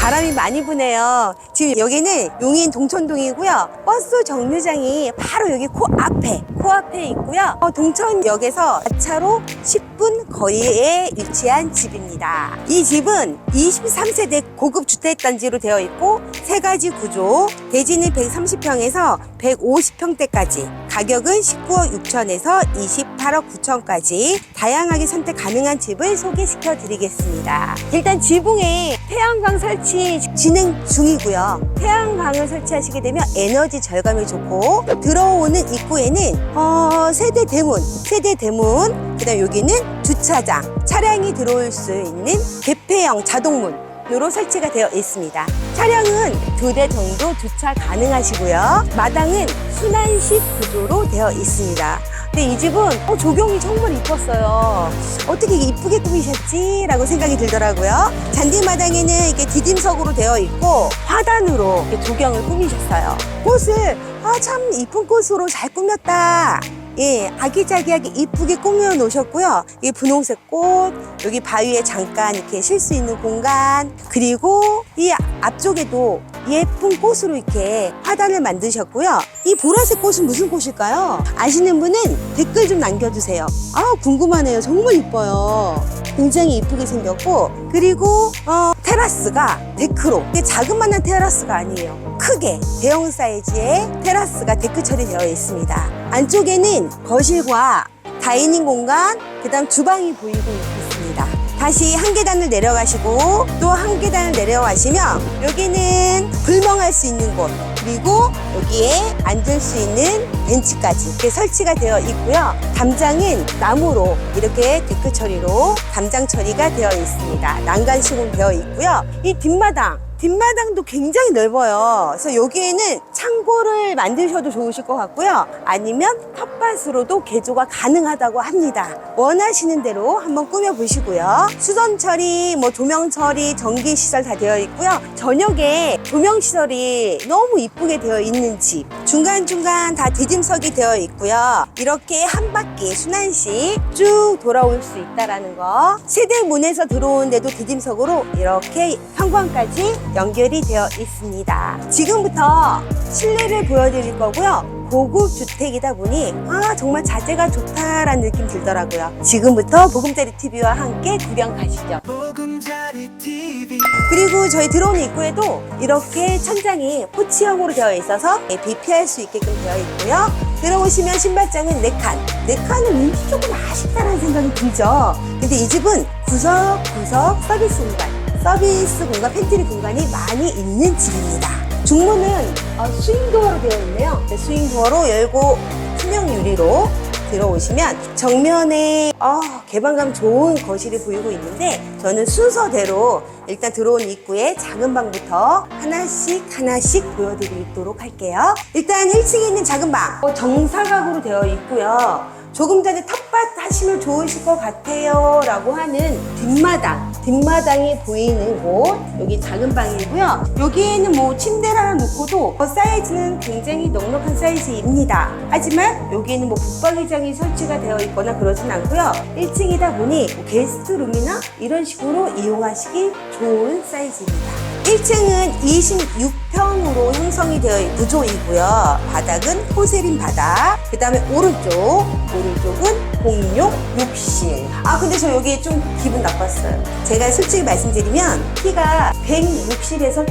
바람이 많이 부네요. 지금 여기는 용인 동천동이고요. 버스 정류장이 바로 여기 코앞에, 코앞에 있고요. 어, 동천역에서 차로 10분 거리에 위치한 집입니다. 이 집은 23세대 고급 주택단지로 되어 있고 세 가지 구조, 대지는 130평에서 150평대까지, 가격은 19억 6천에서 28억 9천까지 다양하게 선택 가능한 집을 소개시켜 드리겠습니다. 일단 지붕에 태양광 설치 진행 중이고요. 태양광을 설치하시게 되면 에너지 절감이 좋고 들어오는 입구에는 어, 세대 대문, 세대 대문, 그다음 여기는 주차장, 차량이 들어올 수 있는 개폐형 자동문. 으로 설치가 되어 있습니다. 차량은 두 대 정도 주차 가능하시고요. 마당은 순환식 구조로 되어 있습니다. 근데 이 집은 어, 조경이 정말 이뻤어요. 어떻게 이쁘게 꾸미셨지? 라고 생각이 들더라고요. 잔디마당에는 이게 디딤석으로 되어 있고 화단으로 이렇게 조경을 꾸미셨어요. 꽃을 아, 참 이쁜 꽃으로 잘 꾸몄다. 예, 아기자기하게 이쁘게 꾸며 놓으셨고요. 이 분홍색 꽃, 여기 바위에 잠깐 이렇게 쉴 수 있는 공간, 그리고 이 앞쪽에도 예쁜 꽃으로 이렇게 화단을 만드셨고요. 이 보라색 꽃은 무슨 꽃일까요? 아시는 분은 댓글 좀 남겨주세요. 아, 궁금하네요. 정말 이뻐요. 굉장히 이쁘게 생겼고, 그리고, 어, 테라스가 데크로. 이게 자그마한 테라스가 아니에요. 크게 대형 사이즈의 테라스가 데크 처리되어 있습니다. 안쪽에는 거실과 다이닝 공간, 그 다음 주방이 보이고 있습니다. 다시 한 계단을 내려가시고 또 한 계단을 내려가시면 여기는 불멍할 수 있는 곳 그리고 여기에 앉을 수 있는 벤치까지 이렇게 설치가 되어 있고요. 담장은 나무로 이렇게 데크 처리로 담장 처리가 되어 있습니다. 난간식으로 되어 있고요. 이 뒷마당 뒷마당도 굉장히 넓어요. 그래서 여기에는 창 고를 만드셔도 좋으실 것 같고요. 아니면 텃밭으로도 개조가 가능하다고 합니다. 원하시는 대로 한번 꾸며보시고요. 수전 처리, 뭐 조명 처리, 전기 시설 다 되어 있고요. 저녁에 조명 시설이 너무 이쁘게 되어 있는 집. 중간중간 다 디딤석이 되어 있고요. 이렇게 한 바퀴 순환식 쭉 돌아올 수 있다라는 거. 세대 문에서 들어오는데도 디딤석으로 이렇게 현관까지 연결이 되어 있습니다. 지금부터 실내 를 보여드릴 거고요. 고급 주택이다 보니 아 정말 자재가 좋다라는 느낌 들더라고요. 지금부터 보금자리 TV와 함께 구경 가시죠. 보금자리 TV 그리고 저희 들어오는 입구에도 이렇게 천장이 포치형으로 되어 있어서 비 피할 수 있게끔 되어 있고요. 들어오시면 신발장은 4칸. 4칸은 왠지 조금 아쉽다는 생각이 들죠. 근데 이 집은 구석구석 서비스 공간, 서비스 공간, 팬트리 공간이 많이 있는 집입니다. 중문은 어, 스윙도어로 되어 있네요. 네, 스윙도어로 열고 투명 유리로 들어오시면 정면에 어, 개방감 좋은 거실이 보이고 있는데 저는 순서대로 일단 들어온 입구에 작은 방부터 하나씩 하나씩 보여드리도록 할게요. 일단 1층에 있는 작은 방 어, 정사각으로 되어 있고요. 조금 전에 텃밭 하시면 좋으실 것 같아요 라고 하는 뒷마당 뒷마당이 보이는 곳 여기 작은 방이고요. 여기에는 뭐 침대를 하나 놓고도 어, 사이즈는 굉장히 넉넉한 사이즈입니다. 하지만 여기에는 뭐 붙박이장이 설치가 되어 있거나 그러진 않고요. 1층이다 보니 뭐 게스트룸이나 이런 식으로 이용하시기 좋은 사이즈입니다 1층은 26평으로 형성이 되어 구조이고요. 바닥은 포세린 바닥. 그 다음에 오른쪽. 오른쪽은 공용 욕실. 아, 근데 저 여기 좀 기분 나빴어요. 제가 솔직히 말씀드리면 키가 160에서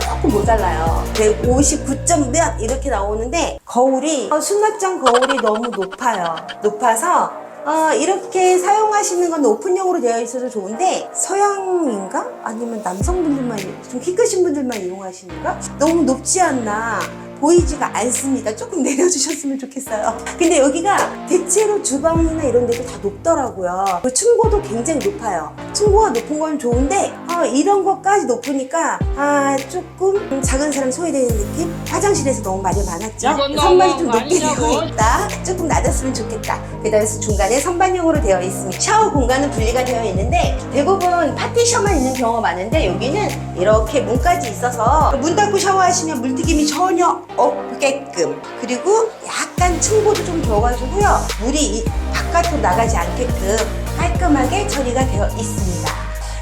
조금 모자라요. 159점 몇 이렇게 나오는데 거울이 어, 수납장 거울이 너무 높아요. 높아서 어, 이렇게 사용하시는 건 오픈형으로 되어 있어서 좋은데 서양인가? 아니면 남성분들만 좀 키 크신 분들만 이용하시는가? 너무 높지 않나? 보이지가 않습니다. 조금 내려주셨으면 좋겠어요. 근데 여기가 대체로 주방이나 이런 데도 다 높더라고요. 그 층고도 굉장히 높아요. 층고가 높은 건 좋은데 아, 이런 것까지 높으니까 아 조금 작은 사람 소외되는 느낌? 화장실에서 너무 말이 많았죠? 선반이 좀 높게 되어. 있다. 조금 낮았으면 좋겠다. 그다음에 중간에 선반형으로 되어 있습니다. 샤워 공간은 분리가 되어 있는데 대부분 파티션만 있는 경우가 많은데 여기는 이렇게 문까지 있어서 문 닫고 샤워하시면 물튀김이 전혀 없게끔 그리고 약간 층고도 좀 줘가지고요 물이 이 바깥으로 나가지 않게끔 깔끔하게 처리가 되어 있습니다.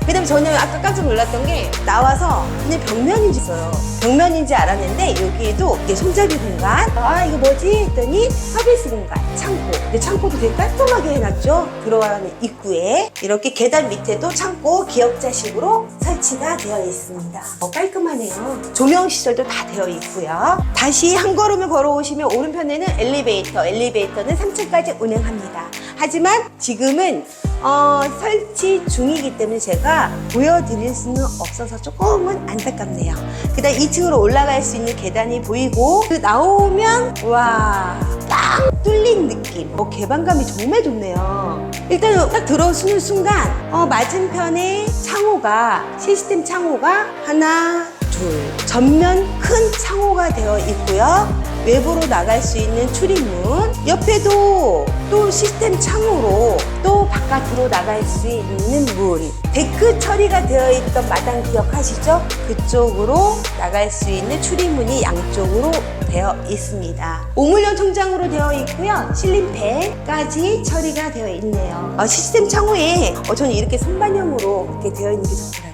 그다음에 저는 아까 깜짝 놀랐던 게 나와서 그냥 벽면인지 있어요. 벽면인지 알았는데 여기에도 이게 손잡이 공간. 아 이거 뭐지 했더니 서비스 공간, 창고. 근데 창고도 되게 깔끔하게 해놨죠. 들어가는 입구에 이렇게 계단 밑에도 창고 기역자식으로 설치가 되어 있습니다. 어, 깔끔하네요. 조명 시설도 다 되어 있고요. 다시 한 걸음을 걸어오시면 오른편에는 엘리베이터, 엘리베이터는 3층까지 운행합니다. 하지만 지금은 어, 설치 중이기 때문에 제가 보여드릴 수는 없어서 조금은 안타깝네요. 그 다음 2층으로 올라갈 수 있는 계단이 보이고 그 나오면 와, 빵 뚫린 느낌. 어, 개방감이 정말 좋네요. 일단 딱 들어서는 순간 어, 맞은편에 창호가 시스템 창호가 하나, 둘 전면 큰 창호가 되어 있고요. 외부로 나갈 수 있는 출입문 옆에도 또 시스템 창호로 또 바깥으로 나갈 수 있는 문 데크 처리가 되어 있던 마당 기억하시죠? 그쪽으로 나갈 수 있는 출입문이 양쪽으로 되어 있습니다. 우물형 천장으로 되어 있고요. 실린팬까지 처리가 되어 있네요. 어, 시스템 창호에 어, 저는 이렇게 선반형으로 이렇게 되어 있는 게 좋더라고요.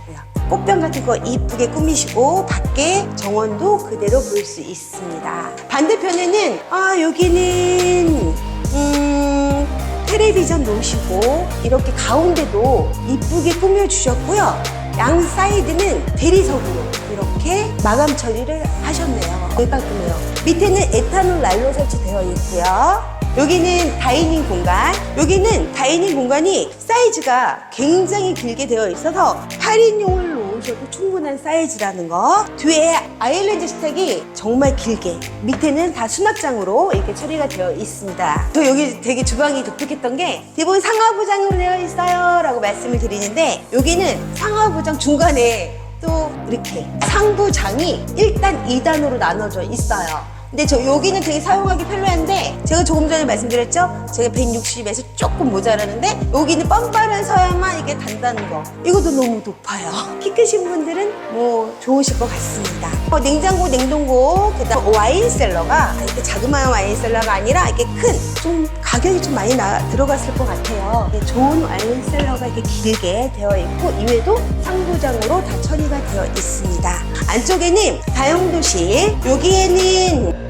꽃병 같은 거 이쁘게 꾸미시고 밖에 정원도 그대로 볼 수 있습니다. 반대편에는 아 여기는 음 텔레비전 놓으시고 이렇게 가운데도 이쁘게 꾸며 주셨고요. 양 사이드는 대리석으로 이렇게 마감 처리를 하셨네요. 깔끔해요. 밑에는 에탄올 난로 설치되어 있고요. 여기는 다이닝 공간. 여기는 다이닝 공간이 사이즈가 굉장히 길게 되어 있어서 8인용을 놓으셔도 충분한 사이즈라는 거. 뒤에 아일랜드 스택이 정말 길게. 밑에는 다 수납장으로 이렇게 처리가 되어 있습니다. 저 여기 되게 주방이 독특했던 게 대부분 상하부장으로 되어 있어요. 라고 말씀을 드리는데 여기는 상하부장 중간에 또 이렇게 상부장이 1단, 2단으로 나눠져 있어요. 근데 저 여기는 되게 사용하기 편리한데 제가 조금 전에 말씀드렸죠? 제가 160에서 조금 모자라는데 여기는 뻔뻔한 서야만 이게 단다는 거. 이것도 너무 높아요. 키 크신 분들은 뭐 좋으실 것 같습니다. 어, 냉장고, 냉동고 그다음 와인셀러가 이렇게 자그마한 와인셀러가 아니라 이렇게 큰 좀 가격이 좀 많이 나, 들어갔을 것 같아요. 이게 좋은 와인셀러가 이렇게 길게 되어 있고 이외에도 상부장으로 다 처리가 되어 있습니다. 안쪽에는 다용도실 여기에는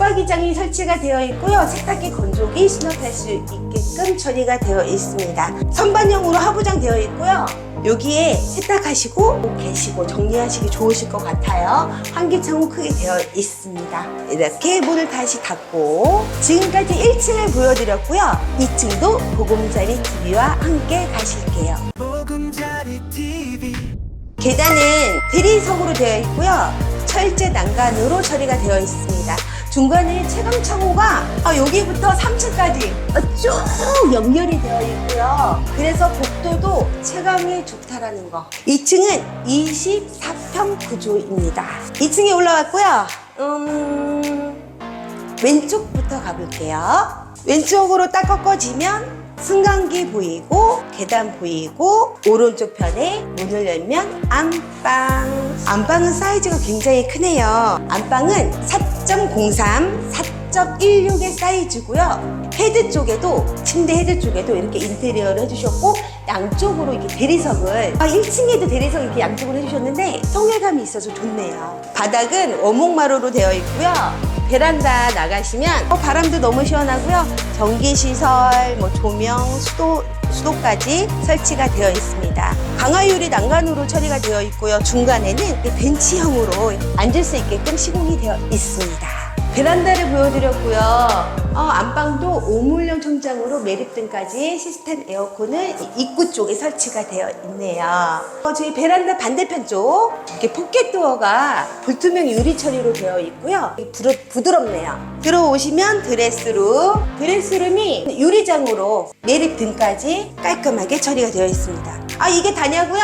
붙박이장이 설치가 되어 있고요. 세탁기 건조기 수납할 수 있게끔 처리가 되어 있습니다. 선반형으로 하부장 되어 있고요. 여기에 세탁하시고 계시고 정리하시기 좋으실 것 같아요. 환기창호 크게 되어 있습니다. 이렇게 문을 다시 닫고 지금까지 1층을 보여드렸고요. 2층도 보금자리 TV와 함께 가실게요. 보금자리 TV 계단은 대리석으로 되어 있고요. 철제 난간으로 처리가 되어 있습니다. 중간에 채광 창호가 아, 여기부터 3층까지 쭉 연결이 되어 있고요. 그래서 복도도 채광이 좋다라는 거. 2층은 24평 구조입니다. 2층에 올라왔고요. 음, 왼쪽부터 가볼게요. 왼쪽으로 딱 꺾어지면 승강기 보이고 계단 보이고 오른쪽 편에 문을 열면 안방. 안방은 사이즈가 굉장히 크네요. 안방은 4.03 4.16의 사이즈고요 헤드 쪽에도 침대 헤드 쪽에도 이렇게 인테리어를 해주셨고 양쪽으로 이렇게 대리석을 아 1층에도 대리석 이렇게 양쪽으로 해주셨는데 통일감이 있어서 좋네요 바닥은 원목마루로 되어 있고요 베란다 나가시면 어, 바람도 너무 시원하고요. 전기 시설, 뭐 조명, 수도 수도까지 설치가 되어 있습니다. 강화유리 난간으로 처리가 되어 있고요. 중간에는 벤치형으로 앉을 수 있게끔 시공이 되어 있습니다. 베란다를 보여드렸고요. 어, 안방도 오물형 천장으로 매립등까지 시스템 에어컨은 이 입구 쪽에 설치가 되어 있네요. 어, 저희 베란다 반대편 쪽 이렇게 포켓 도어가 불투명 유리 처리로 되어 있고요. 부드, 부드럽네요. 들어오시면 드레스룸, 드레스룸이 유리장으로 매립등까지 깔끔하게 처리가 되어 있습니다. 아 이게 다냐고요?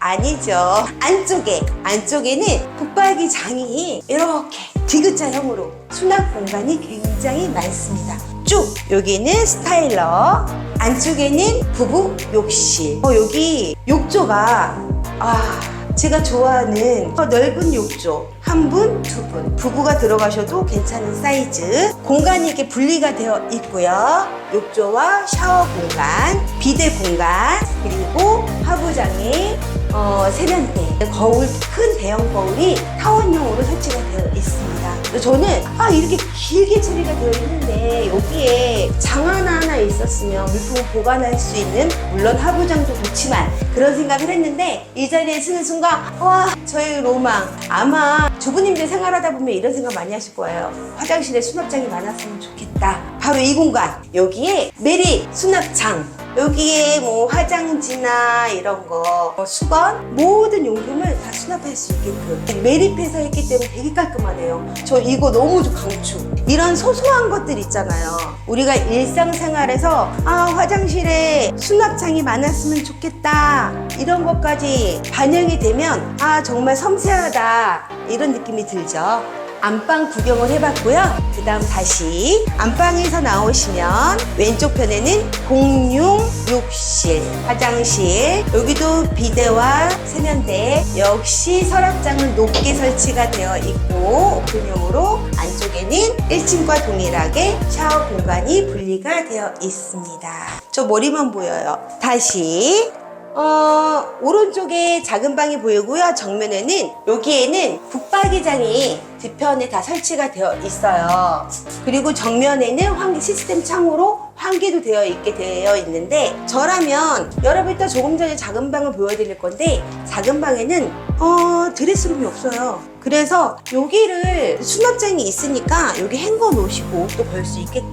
아니죠. 안쪽에, 안쪽에는 붙박이 장이 이렇게 디귿자형으로 수납 공간이 굉장히 많습니다. 쭉 여기는 스타일러, 안쪽에는 부부 욕실. 어, 여기 욕조가 아 제가 좋아하는 넓은 욕조 한 분, 두 분, 부부가 들어가셔도 괜찮은 사이즈 공간이 이렇게 분리가 되어 있고요. 욕조와 샤워 공간, 비대 공간, 그리고 하부장에 어, 세면대, 거울, 큰 대형 거울이 타원용으로 설치가 되어 있습니다. 저는 아 이렇게 길게 처리가 되어 있는데 여기에 장 하나 하나 있었으면 물품을 보관할 수 있는 물론 하부장도 좋지만 그런 생각을 했는데 이 자리에 서는 순간 와 저의 로망 아마 주부님들 생활하다 보면 이런 생각 많이 하실 거예요. 화장실에 수납장이 많았으면 좋겠다. 바로 이 공간 여기에 메리 수납장 여기에 뭐 화장지나 이런 거, 뭐 수건 모든 용품을 다 수납할 수 있게끔 매립해서 했기 때문에 되게 깔끔하네요. 저 이거 너무 좀 강추. 이런 소소한 것들 있잖아요. 우리가 일상생활에서 아 화장실에 수납장이 많았으면 좋겠다 이런 것까지 반영이 되면 아 정말 섬세하다 이런 느낌이 들죠. 안방 구경을 해봤고요. 그 다음 다시 안방에서 나오시면 왼쪽 편에는 공용 욕실, 화장실, 여기도 비데와 세면대, 역시 서랍장은 높게 설치가 되어 있고 오픈형으로 안쪽에는 1층과 동일하게 샤워 공간이 분리가 되어 있습니다. 저 머리만 보여요. 다시 어, 오른쪽에 작은 방이 보이고요. 정면에는 여기에는 붙박이장이 뒤편에 다 설치가 되어 있어요. 그리고 정면에는 환기 시스템 창으로 환기도 되어 있게 되어 있는데 저라면 여러분 이따 조금 전에 작은 방을 보여드릴 건데 작은 방에는 어, 드레스룸이 없어요. 그래서 여기를 수납장이 있으니까 여기 헹궈 놓으시고 옷도 걸수 있게끔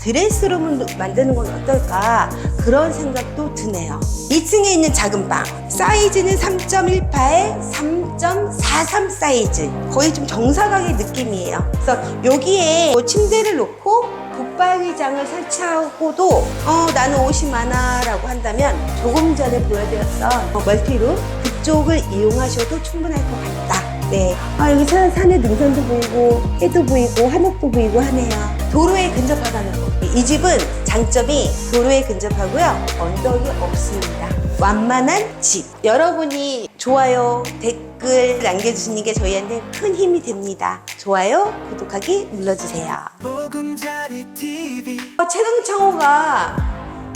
드레스룸을 만드는 건 어떨까 그런 생각도 드네요. 2층에 있는 작은 방 사이즈는 3.18, 3.43 사이즈 거의 좀 정사각의 느낌이에요. 그래서 여기에 뭐 침대를 놓고 붙박이장을 설치하고도 어 나는 옷이 많아라고 한다면 조금 전에 보여드렸던 어, 멀티룸 그쪽을 이용하셔도 충분할 것 같다. 네. 아 여기 산, 산에 능선도 보이고 해도 보이고 한옥도 보이고 하네요. 도로에 근접하다는 거. 이 집은 장점이 도로에 근접하고요. 언덕이 없습니다. 완만한 집. 여러분이 좋아요, 댓글 남겨주시는 게 저희한테 큰 힘이 됩니다. 좋아요, 구독하기 눌러주세요. 어, 채광 창호가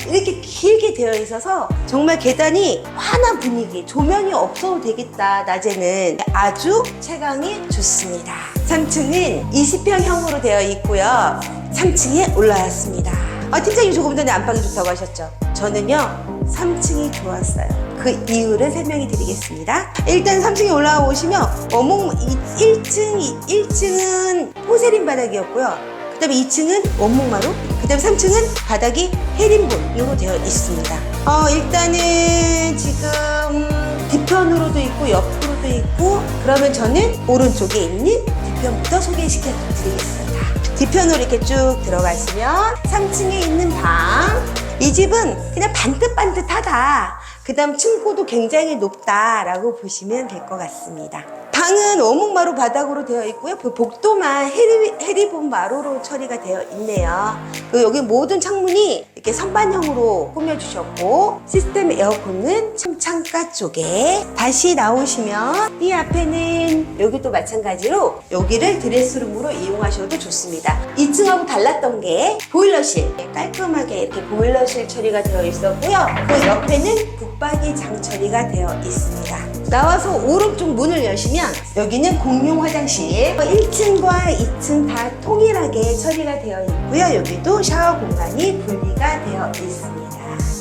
이렇게 길게 되어 있어서 정말 계단이 환한 분위기, 조명이 없어도 되겠다, 낮에는. 아주 채광이 좋습니다. 3층은 20평형으로 되어 있고요. 3층에 올라왔습니다. 아, 팀장님 조금 전에 안방이 좋다고 하셨죠? 저는요, 3층이 좋았어요. 그 이유를 설명해 드리겠습니다. 일단 3층에 올라와 보시면 어몽 1층, 1층은 포세린 바닥이었고요. 그 다음에 2층은 원목마루, 그 다음에 3층은 바닥이 헤린본으로 되어 있습니다. 어, 일단은 지금 뒤편으로도 있고 옆으로도 있고 그러면 저는 오른쪽에 있는 뒤편부터 소개시켜 드리겠습니다. 뒤편으로 이렇게 쭉 들어가시면 3층에 있는 방. 이 집은 그냥 반듯반듯하다. 그 다음 층고도 굉장히 높다라고 보시면 될 것 같습니다. 방은 어묵마루 바닥으로 되어 있고요. 그 복도만 해리, 해리본 마루로 처리가 되어 있네요. 그 여기 모든 창문이 이렇게 선반형으로 꾸며주셨고 시스템 에어컨은 참- 창가 쪽에 다시 나오시면 이 앞에는 여기도 마찬가지로 여기를 드레스룸으로 이용하셔도 좋습니다. 2층하고 달랐던 게 보일러실 깔끔하게 이렇게 보일러실 처리가 되어 있었고요. 그 옆에는 붙박이 장 처리가 되어 있습니다. 나와서 오른쪽 문을 여시면 여기는 공용 화장실 1층과 2층 다 통일하게 처리가 되어 있고요. 여기도 샤워 공간이 분리가 되어 있습니다.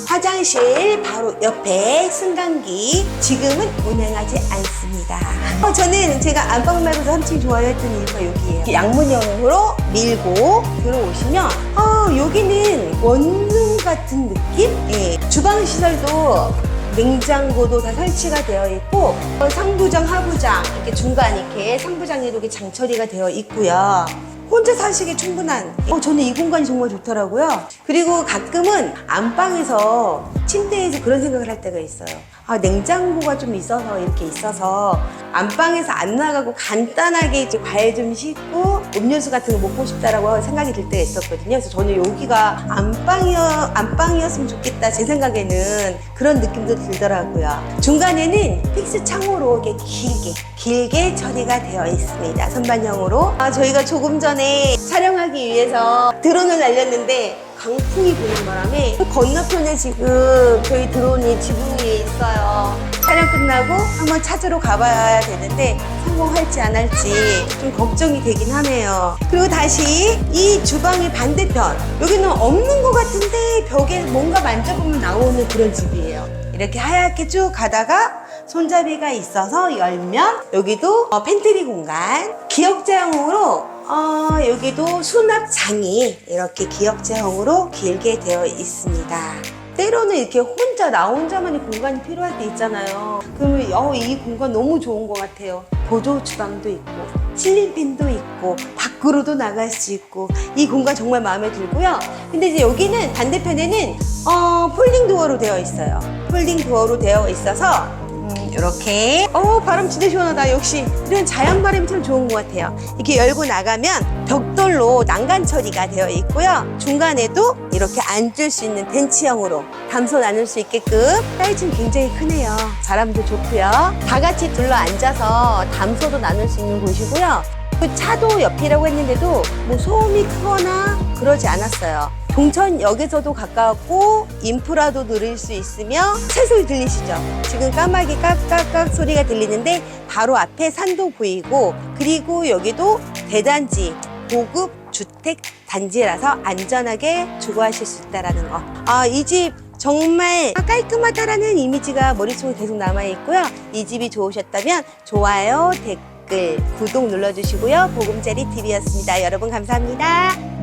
화장실 바로 옆에 승강기 지금은 운행하지 않습니다. 어, 저는 제가 안방 말고도 3층 좋아했던 이유가 여기예요. 양문형으로 밀고 들어오시면 어, 여기는 원룸 같은 느낌? 예. 주방 시설도 냉장고도 다 설치가 되어 있고 어, 상부장, 하부장 이렇게 중간 이렇게 상부장에도 이렇게 장처리가 되어 있고요. 혼자 사시기 충분한. 어, 저는 이 공간이 정말 좋더라고요. 그리고 가끔은 안방에서 침대에서 그런 생각을 할 때가 있어요. 아, 냉장고가 좀 있어서 이렇게 있어서 안방에서 안 나가고 간단하게 이제 과일 좀 씻고 음료수 같은 거 먹고 싶다라고 생각이 들 때가 있었거든요. 그래서 저는 여기가 안방이어, 안방이었으면 좋겠다. 제 생각에는 그런 느낌도 들더라고요. 중간에는 픽스 창호로 이렇게 길게, 길게 처리가 되어 있습니다. 선반형으로. 아, 저희가 조금 전에 촬영하기 위해서 드론을 날렸는데 강풍이 부는 바람에 그 건너편에 지금 저희 드론이 지붕 위에 있어요. 촬영 끝나고 한번 찾으러 가봐야 되는데 성공할지 안 할지 좀 걱정이 되긴 하네요. 그리고 다시 이 주방의 반대편 여기는 없는 것 같은데 벽에 뭔가 만져보면 나오는 그런 집이에요. 이렇게 하얗게 쭉 가다가 손잡이가 있어서 열면 여기도 어, 팬트리 공간 기역자형으로 어, 여기도 수납장이 이렇게 기역자형으로 길게 되어 있습니다. 때로는 이렇게 혼자 나 혼자만의 공간이 필요할 때 있잖아요. 그러면 어, 이 공간 너무 좋은 것 같아요. 보조 주방도 있고 실링팬도 있고 밖으로도 나갈 수 있고 이 공간 정말 마음에 들고요. 근데 이제 여기는 반대편에는 어, 폴딩 도어로 되어 있어요. 폴딩 도어로 되어 있어서 이렇게. 어 바람 진짜 시원하다. 역시 이런 자연 바람이 참 좋은 것 같아요. 이렇게 열고 나가면 벽돌로 난간 처리가 되어 있고요. 중간에도 이렇게 앉을 수 있는 벤치형으로 담소 나눌 수 있게끔 사이즈는 굉장히 크네요. 바람도 좋고요. 다 같이 둘러 앉아서 담소도 나눌 수 있는 곳이고요. 그 차도 옆이라고 했는데도 뭐 소음이 크거나 그러지 않았어요. 동천역에서도 가까웠고 인프라도 누릴 수 있으며 새소리 들리시죠? 지금 까마귀 깍깍깍 소리가 들리는데 바로 앞에 산도 보이고 그리고 여기도 대단지 고급 주택 단지라서 안전하게 주거하실 수 있다라는 거. 아, 이 집 정말 깔끔하다라는 이미지가 머릿속에 계속 남아 있고요. 이 집이 좋으셨다면 좋아요, 댓글, 구독 눌러주시고요. 보금자리 TV였습니다. 여러분 감사합니다.